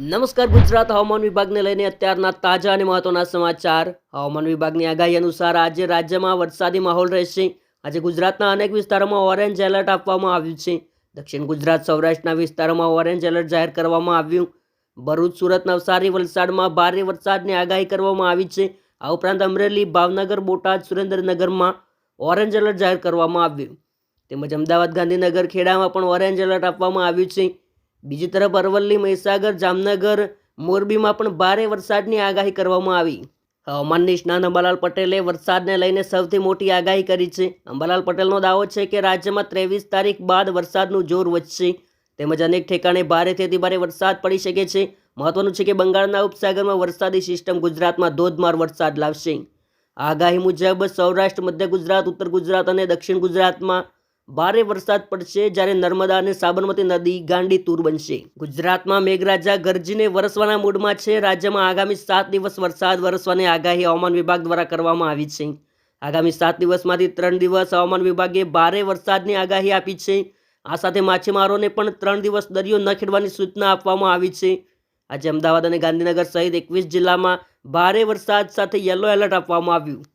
નમસ્કાર ગુજરાત હવામાન વિભાગને લઈને અત્યારના તાજા અને મહત્વના સમાચાર. હવામાન વિભાગની આગાહી અનુસાર આજે રાજ્યમાં વરસાદી માહોલ રહેશે. આજે ગુજરાતના અનેક વિસ્તારોમાં ઓરેન્જ એલર્ટ આપવામાં આવ્યું છે. દક્ષિણ ગુજરાત, સૌરાષ્ટ્રના વિસ્તારોમાં ઓરેન્જ એલર્ટ જાહેર કરવામાં આવ્યું. ભરૂચ, સુરત, નવસારી, વલસાડમાં ભારે વરસાદની આગાહી કરવામાં આવી છે. આ ઉપરાંત અમરેલી, ભાવનગર, બોટાદ, સુરેન્દ્રનગરમાં ઓરેન્જ એલર્ટ જાહેર કરવામાં આવ્યું. તેમજ અમદાવાદ, ગાંધીનગર, ખેડામાં પણ ઓરેન્જ એલર્ટ આપવામાં આવ્યું છે. બીજી તરફ અરવલ્લી, મહીસાગર, જામનગર, મોરબીમાં પણ ભારે વરસાદની આગાહી કરવામાં આવી. હવામાન નિષ્ણાત અંબાલાલ પટેલે વરસાદને લઈને સૌથી મોટી આગાહી કરી છે. અંબાલાલ પટેલનો દાવો છે કે રાજ્યમાં ત્રેવીસ તારીખ બાદ વરસાદનું જોર વધશે. તેમજ અનેક ઠેકાણે ભારેથી અતિ ભારે વરસાદ પડી શકે છે. મહત્વનું છે કે બંગાળના ઉપસાગરમાં વરસાદી સિસ્ટમ ગુજરાતમાં ધોધમાર વરસાદ લાવશે. આગાહી મુજબ સૌરાષ્ટ્ર, મધ્ય ગુજરાત, ઉત્તર ગુજરાત અને દક્ષિણ ગુજરાતમાં ભારે વરસાદ પડશે જ્યારે નર્મદા અને સાબરમતી નદી ગાંડી તૂર બનશે. ગુજરાતમાં મેઘરાજા ગરજીને વરસવાના મૂડમાં છે. રાજ્યમાં આગામી સાત દિવસ વરસાદ વરસવાની આગાહી હવામાન વિભાગ દ્વારા કરવામાં આવી છે. આગામી સાત દિવસમાંથી ત્રણ દિવસ હવામાન વિભાગે ભારે વરસાદની આગાહી આપી છે. આ સાથે માછીમારોને પણ ત્રણ દિવસ દરિયો ન ખેડવાની સૂચના આપવામાં આવી છે. આજે અમદાવાદ અને ગાંધીનગર સહિત એકવીસ જિલ્લામાં ભારે વરસાદ સાથે યલો એલર્ટ આપવામાં આવ્યું.